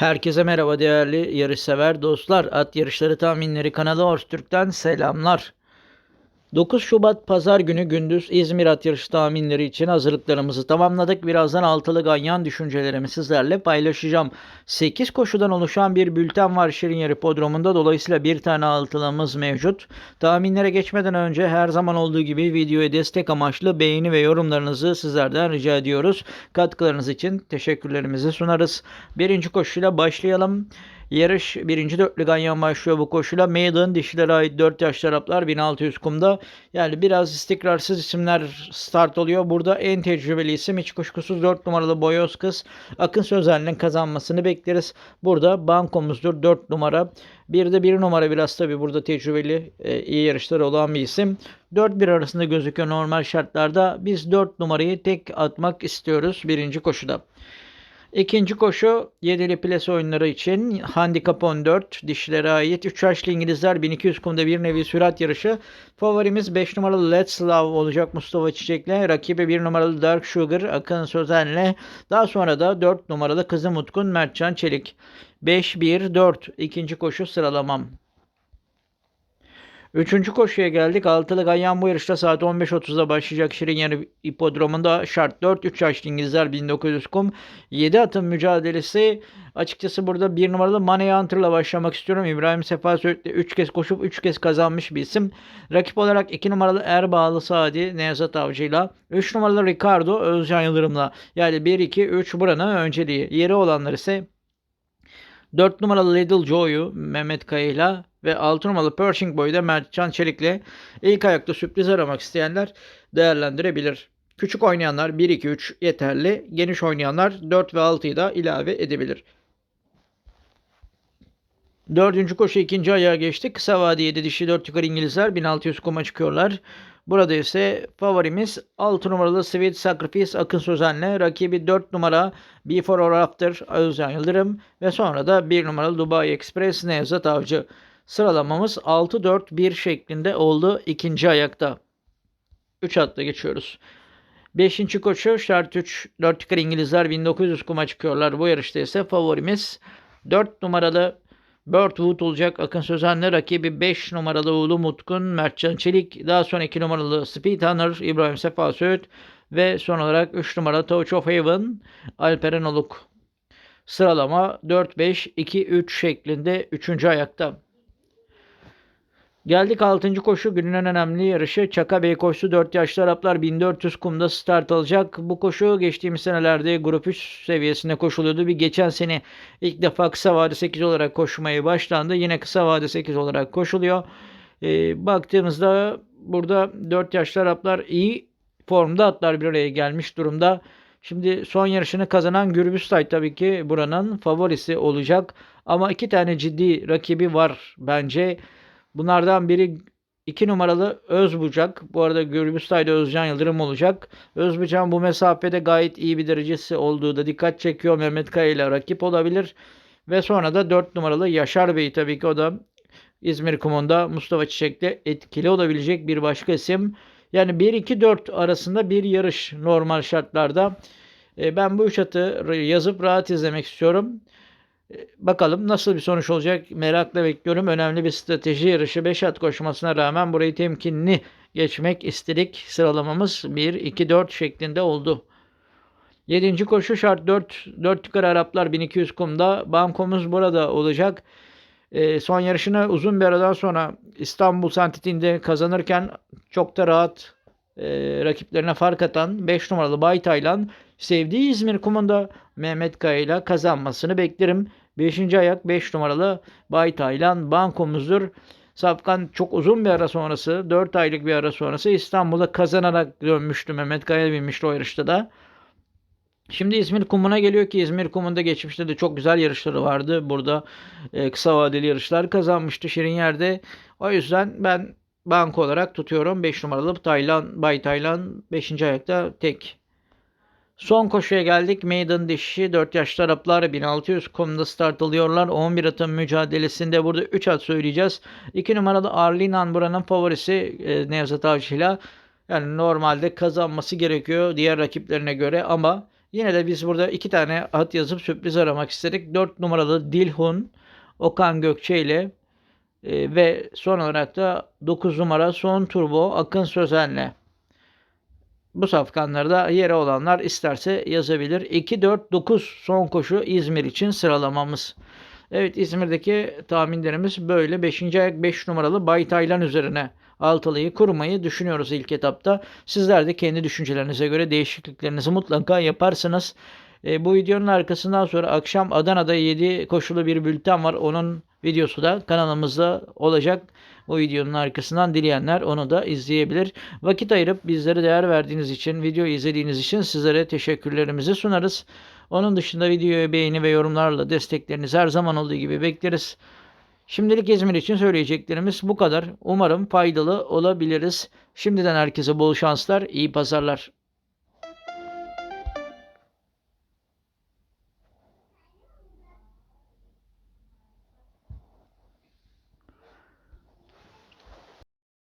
Herkese merhaba değerli yarışsever dostlar. At Yarışları Tahminleri kanalı Orstürk'ten selamlar. 9 Şubat Pazar günü gündüz İzmir at yarışı tahminleri için hazırlıklarımızı tamamladık. Birazdan altılı ganyan düşüncelerimi sizlerle paylaşacağım. 8 koşudan oluşan bir bülten var Şirin Yarı Podromu'nda. Dolayısıyla bir tane altılımız mevcut. Tahminlere geçmeden önce her zaman olduğu gibi videoya destek amaçlı beğeni ve yorumlarınızı sizlerden rica ediyoruz. Katkılarınız için teşekkürlerimizi sunarız. Birinci koşuyla başlayalım. Yarış birinci dörtlü ganyan başlıyor bu koşuyla. Maiden dişilere ait 4 yaş taraflar 1600 kumda. Yani biraz istikrarsız isimler start oluyor. Burada en tecrübeli isim hiç kuşkusuz 4 numaralı Boyoz Kız. Akın Sözel'in kazanmasını bekleriz. Burada bankomuzdur 4 numara. Bir de 1 numara biraz tabi burada tecrübeli e, iyi yarışları olan bir isim. 4-1 arasında gözüküyor normal şartlarda. Biz 4 numarayı tek atmak istiyoruz birinci koşuda. İkinci koşu yedili ples oyunları için handikap 14 dişlere ait 3 yaşlı İngilizler 1200 kumda bir nevi sürat yarışı. Favorimiz 5 numaralı Let's Love olacak Mustafa Çiçek'le. Rakibi 1 numaralı Dark Sugar Akın Sözen'le. Daha sonra da 4 numaralı Kızım Utkun Mertcan Çelik. 5-1-4 ikinci koşu sıralamam. Üçüncü koşuya geldik. Altılı Ganyan bu yarışta saat 15.30'da başlayacak Şirin Yarı İpodromu'nda şart 4. 3 yaşlı İngilizler 1900 kum. 7 atın mücadelesi. Açıkçası burada bir numaralı Money Hunter'la başlamak istiyorum. İbrahim Sefa Söğüt'le 3 kez koşup 3 kez kazanmış bir isim. Rakip olarak 2 numaralı Erbağlı Sadi Nevzat Avcı'yla 3 numaralı Ricardo Özcan Yıldırım'la yani 1-2-3 buranın önceliği. Yeri olanlar ise 4 numaralı Little Joe'yu Mehmet Kaya'yla ve 6 numaralı Pershing Boy'u da Mertcan Çelik'le ilk ayakta sürpriz aramak isteyenler değerlendirebilir. Küçük oynayanlar 1-2-3 yeterli. Geniş oynayanlar 4 ve 6'yı da ilave edebilir. Dördüncü koşu ikinci ayağa geçtik. Kısa vade 7 dişi 4 yukarı İngilizler 1600 kuma çıkıyorlar. Burada ise favorimiz 6 numaralı Sweet Sacrifice Akın Sözen'le rakibi 4 numara Before or After Özcan Yıldırım ve sonra da 1 numaralı Dubai Express Nevzat Avcı. Sıralamamız 6-4-1 şeklinde oldu ikinci ayakta. 3 atla geçiyoruz. 5. koşu şart 3 4 yukarı İngilizler 1900 kuma çıkıyorlar. Bu yarışta ise favorimiz 4 numaralı Birdwood olacak. Akın Sözen'le rakibi 5 numaralı Ulu Mutkun, Mertcan Çelik. Daha sonra 2 numaralı Speed Hunter, İbrahim Sefa Söğüt. Ve son olarak 3 numaralı Touch of Haven, Alperen Oluk. Sıralama 4-5-2-3 şeklinde 3. ayakta. Geldik 6. koşu günün en önemli yarışı. Çaka Bey koşusu 4 yaşlı Araplar 1400 kumda start alacak. Bu koşu geçtiğimiz senelerde grup 3 seviyesinde koşuluyordu. Bir geçen sene ilk defa kısa vade 8 olarak koşmaya başlandı. Yine kısa vade 8 olarak koşuluyor. Ee, baktığımızda burada 4 yaşlı Araplar iyi formda atlar bir araya gelmiş durumda. Şimdi son yarışını kazanan Gürbüztay tabii ki buranın favorisi olacak. Ama iki tane ciddi rakibi var bence. Bunlardan biri 2 numaralı Özbucak. Bu arada Gürbüzstay'da Özcan Yıldırım olacak. Özbucak bu mesafede gayet iyi bir derecesi olduğu da dikkat çekiyor. Mehmet Kaya ile rakip olabilir. Ve sonra da 4 numaralı Yaşar Bey tabii ki o da İzmir Kumunda Mustafa Çiçek'le etkili olabilecek bir başka isim. Yani 1-2-4 arasında bir yarış normal şartlarda. E, ben bu üç atı yazıp rahat izlemek istiyorum. Bakalım nasıl bir sonuç olacak merakla bekliyorum. Önemli bir strateji yarışı 5 at koşmasına rağmen burayı temkinli geçmek istedik. Sıralamamız 1-2-4 şeklinde oldu. 7. koşu şart 4 4 yukarı Araplar 1200 kumda. Bankomuz burada olacak. E, son yarışını uzun bir aradan sonra İstanbul Santiti'nde kazanırken çok da rahat e, rakiplerine fark atan 5 numaralı Bay Taylan sevdiği İzmir kumunda Mehmet Kaya ile kazanmasını beklerim. 5. ayak 5 numaralı Bay Taylan bankomuzdur. Safkan çok uzun bir ara sonrası 4 aylık bir ara sonrası İstanbul'a kazanarak dönmüştü. Mehmet Kaya binmişti o yarışta da. Şimdi İzmir Kumuna geliyor ki İzmir Kumunda geçmişte de çok güzel yarışları vardı. Burada e, kısa vadeli yarışlar kazanmıştı Şirin yerde. O yüzden ben banko olarak tutuyorum. 5 numaralı Taylan, Bay Taylan 5. ayakta tek. Son koşuya geldik. Maiden dişi 4 yaşlı Araplar 1600 kumda start alıyorlar. 11 atın mücadelesinde burada 3 at söyleyeceğiz. 2 numaralı Arlinan buranın favorisi e, Nevzat Avcı'yla. Yani normalde kazanması gerekiyor diğer rakiplerine göre ama Yine de biz burada iki tane at yazıp sürpriz aramak istedik. 4 numaralı Dilhun, Okan Gökçe ile e, ve son olarak da 9 numara Son Turbo Akın Sözen'le. Bu safkanlarda yeri olanlar isterse yazabilir. 2, 4, 9 son koşu İzmir için sıralamamız. Evet İzmir'deki tahminlerimiz böyle. 5. ayak 5 numaralı Bay Taylan üzerine altılıyı kurmayı düşünüyoruz ilk etapta. Sizler de kendi düşüncelerinize göre değişikliklerinizi mutlaka yaparsınız. E, bu videonun arkasından sonra akşam Adana'da 7 koşulu bir bülten var. Onun videosu da kanalımızda olacak. O videonun arkasından dileyenler onu da izleyebilir. Vakit ayırıp bizlere değer verdiğiniz için, videoyu izlediğiniz için sizlere teşekkürlerimizi sunarız. Onun dışında videoya beğeni ve yorumlarla desteklerinizi her zaman olduğu gibi bekleriz. Şimdilik İzmir için söyleyeceklerimiz bu kadar. Umarım faydalı olabiliriz. Şimdiden herkese bol şanslar, iyi pazarlar.